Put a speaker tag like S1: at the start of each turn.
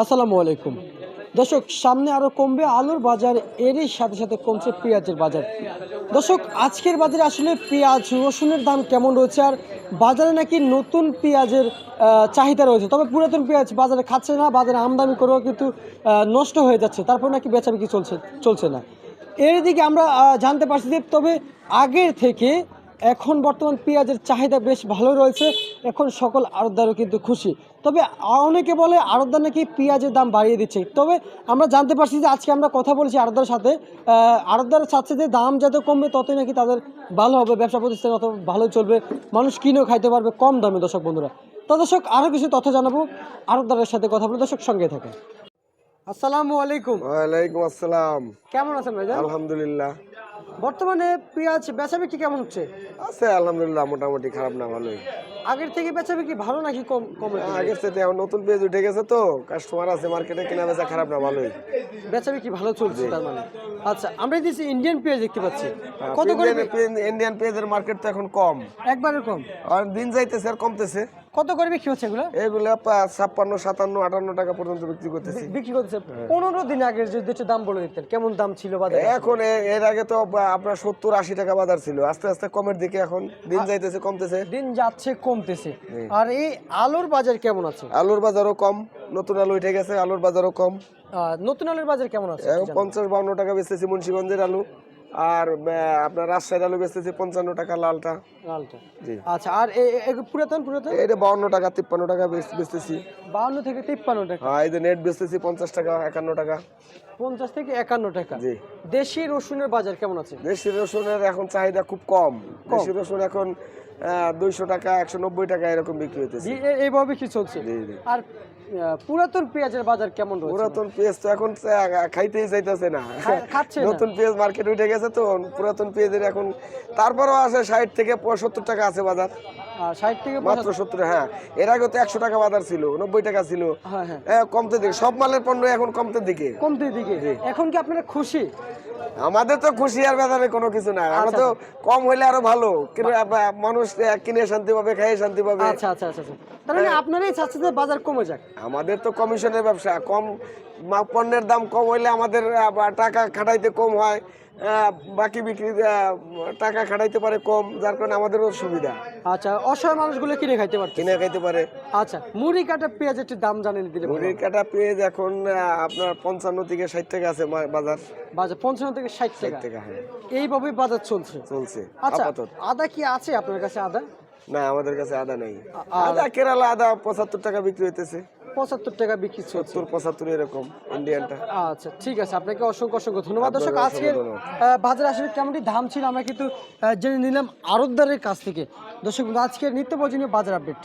S1: আসসালামু আলাইকুম। দর্শক, সামনে আরও কমবে আলুর বাজার, এরই সাথে সাথে কমছে পেঁয়াজের বাজার। দর্শক, আজকের বাজারে আসলে পেঁয়াজ, রসুনের দাম কেমন রয়েছে আর বাজারে নাকি নতুন পেঁয়াজের চাহিদা রয়েছে? তবে পুরাতন পেঁয়াজ বাজারে খাচ্ছে না, বাজারে আমদানি করেও কিন্তু নষ্ট হয়ে যাচ্ছে। তারপর নাকি বেচাবিকি চলছে চলছে না। এর দিকে আমরা জানতে পারছি যে তবে আগের থেকে এখন বর্তমান পেঁয়াজের চাহিদা বেশ ভালো রয়েছে। এখন সকল আড়তদারও কিন্তু খুশি। তবে অনেকে বলে আড়তদার নাকি পেঁয়াজের দাম বাড়িয়ে দিচ্ছে। তবে আমরা জানতে পারছি যে আজকে আমরা কথা বলছি আড়তদারের সাথে। আড়তদার চাচ্ছে যে দাম যত কমবে ততই নাকি তাদের ভালো হবে ব্যবসা প্রতিষ্ঠান তত ভালো চলবে মানুষ কিনেও খাইতে পারবে কম দামে। দর্শক বন্ধুরা তো দর্শক আরও কিছু তথ্য জানাব। আড়তদারের সাথে কথা বলে দর্শক সঙ্গে থাকে আসসালামু আলাইকুম।
S2: ওয়ালাইকুম আসসালাম।
S1: কেমন আছেন ভাইজান?
S2: আলহামদুলিল্লাহ।
S1: বর্তমানে পেঁয়াজ বেচা বিক্রি কেমন হচ্ছে?
S2: আছে আলহামদুলিল্লাহ মোটামুটি খারাপ না ভালোই।
S1: আগের থেকে বেচা বিক্রি ভালো নাকি কম কম
S2: আগের থেকে এখন নতুন পেঁয়াজ উঠে গেছে তো কাস্টমার আছে মার্কেটে কেনা বেচা খারাপ না ভালোই।
S1: বেচা বিক্রি ভালো চলছে তার মানে। আচ্ছা আমরা দিচ্ছি ইন্ডিয়ান পেঁয়াজ দেখতে পাচ্ছি কত করে
S2: ইন্ডিয়ান পেঁয়াজের মার্কেট তো এখন কম।
S1: একবারে কম?
S2: আর দিন যাইতেছে আর কমতেছে।
S1: কত করে বিক্রি হচ্ছে এগুলো?
S2: এগুলো ছাপ্পান্ন সাতান্ন আটান্ন টাকা পর্যন্ত বিক্রি করতেছি।
S1: বিক্রি করতেছে। পনেরো দিন আগের যে দুটো দাম বলে দিতেন কেমন দাম ছিল বাজারে?
S2: এখন এর আগে তো আপনার সত্তর আশি টাকা বাজার ছিল। আস্তে আস্তে কমের দিকে এখন দিন যাইতেছে কমতেছে।
S1: দিন যাচ্ছে কমতেছে। আর এই আলুর বাজার কেমন আছে?
S2: আলুর বাজারও কম নতুন আলু উঠে গেছে আলুর বাজারও কম।
S1: নতুন আলুর বাজার কেমন আছে?
S2: পঞ্চাশ বাউন্ন টাকা বেচতেছি মুন্সিগঞ্জের আলু। আর আপনার রাজশাহীর আলু বেচতেছি পঞ্চান্ন টাকা লালটা।
S1: লালটা।
S2: জি।
S1: আচ্ছা আর পুরাতন পুরাতন?
S2: এটা বাউন্ন টাকা তিপ্পান্ন টাকা বেচতেছি।
S1: বাউন্ন থেকে তিপ্পান্ন টাকা।
S2: হ্যাঁ এই যে নেট বেচতেছি পঞ্চাশ টাকা একান্ন টাকা।
S1: পঞ্চাশ থেকে একান্ন টাকা।
S2: জি।
S1: দেশি রসুনের বাজার কেমন আছে?
S2: দেশি রসুনের এখন চাহিদা খুব কম। দেশি রসুন এখন দুইশো টাকা একশো নব্বই টাকা এরকম বিক্রি হইতেছে।
S1: এইভাবে কি চলছে? আর পুরাতন পেঁয়াজের বাজার কেমন
S2: পুরাতন পেঁয়াজ তো এখন খাইতেই চাইতেছে না।
S1: খাচ্ছে
S2: নতুন পেঁয়াজ মার্কেট উঠে গেছে তো পুরাতন পেঁয়াজের এখন তারপরেও আছে ষাট থেকে সত্তর টাকা আছে বাজার।
S1: ষাট থেকে
S2: মাত্র সত্তর হ্যাঁ। এর আগে তো একশো টাকা বাজার ছিল নব্বই টাকা ছিল।
S1: হ্যাঁ হ্যাঁ।
S2: কমতে দিকে সব মালের পণ্য এখন কমতে দিকে।
S1: কমতে দিকে। এখন কি আপনারা খুশি?
S2: আমাদের তো খুশি আর বাজারে কোনো কিছু না আমরা তো কম হইলে আরও ভালো। কিন্তু আবার মানুষ কিনে শান্তি পাবে খেয়ে শান্তি পাবে।
S1: আচ্ছা আচ্ছা আচ্ছা আচ্ছা। মানে আপনারাই চাচ্ছেন যে বাজার কমে যাক।
S2: আমাদের তো কমিশনের ব্যবসা। কম পণ্যের দাম কম হইলে আমাদের টাকা খাটাইতে কম হয়। বাকি বিক্রি টাকা খাটাইতে পারে কম যার কারণে আমাদেরও সুবিধা।
S1: আচ্ছা অসহায় মানুষগুলো কিনে খাইতে পারে
S2: কিনে খাইতে পারে।
S1: আচ্ছা মুড়ি কাটা পেঁয়াজ একটু দাম জানেন দিলে
S2: মুড়ি কাটা পেঁয়াজ এখন আপনার পঞ্চান্ন থেকে ষাট টাকা আছে বাজার।
S1: বাজার পঞ্চান্ন থেকে ষাট টাকা।
S2: টাকা হ্যাঁ।
S1: এইভাবে বাজার চলছে।
S2: চলছে
S1: আচ্ছা আদা কি আছে আপনার কাছে আদা?
S2: না আমাদের কাছে আদা নেই। আদা কেরালা আদা পঁচাত্তর টাকা বিক্রি হইতেছে।
S1: পঁচাত্তর টাকা বিক্রি
S2: সত্তর পঁচাত্তর এরকম ইন্ডিয়ানটা
S1: আচ্ছা ঠিক আছে আপনাকে অসংখ্য অসংখ্য ধন্যবাদ। দর্শক
S2: আজকে
S1: আজকের বাজারে আসলে কেমনটি দাম ছিল আমরা কিন্তু জেনে নিলাম আরতদারের কাছ থেকে। দর্শক আজকে আজকের নিত্য প্রয়োজনীয় বাজার আপডেট।